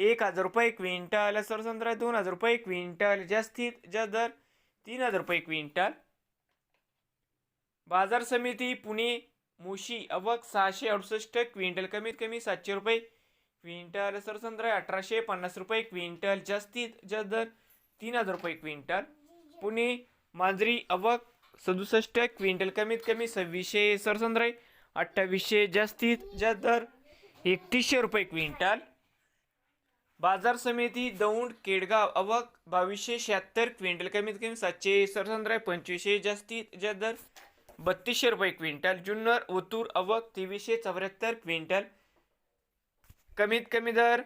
एक हजार रुपये क्विंटल सरसंद्रा दोन हजार रुपये क्विंटल जास्तीत जास्त दर तीन हजार रुपये क्विंटल. बाजार समिती पुणे मुशी अवक सहाशे अडुसष्ट क्विंटल कमीत कमी सातशे रुपये क्विंटल सरसंद्रा अठराशे पन्नास रुपये क्विंटल जास्तीत जास्त दर तीन हजार रुपये क्विंटल. पुणे मांजरी अवक सदुसष्ट क्विंटल कमीत कमी सव्वीसशे सरसंद्राई अठ्ठावीसशे जास्तीत जास्त दर एकतीसशे रुपये क्विंटल. बाजार समिती दौंड केडगाव अवक बावीसशे शहात्तर क्विंटल. कमीत कमी सातशे सरसंद्राय पंचवीसशे जास्तीत जास्त दर बत्तीसशे रुपये क्विंटल. जुन्नर ओतूर अवक तेवीसशे चौऱ्याहत्तर क्विंटल. कमीत कमी दर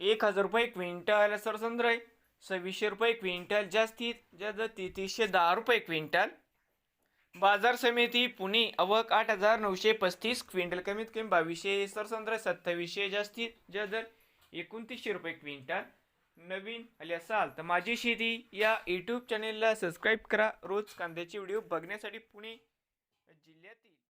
एक हजार रुपये क्विंटल. सरसंद्राय सव्वीसशे रुपये क्विंटल. जास्तीत जास्त दर तेहतीसशे दहा रुपये क्विंटल. बाजार समिती पुणे अवक आठ हजार नऊशे पस्तीस क्विंटल. कमीत कमी बावीसशे सरसंद्राय सत्तावीसशे जास्तीत जास्त दर एकोणतीसशे रुपये क्विंटल. नवीन आले असाल तर माझी शेती या यूट्यूब चॅनेलला सबस्क्राईब करा. रोज कांद्याचे व्हिडिओ बघण्यासाठी पुणे जिल्ह्यातील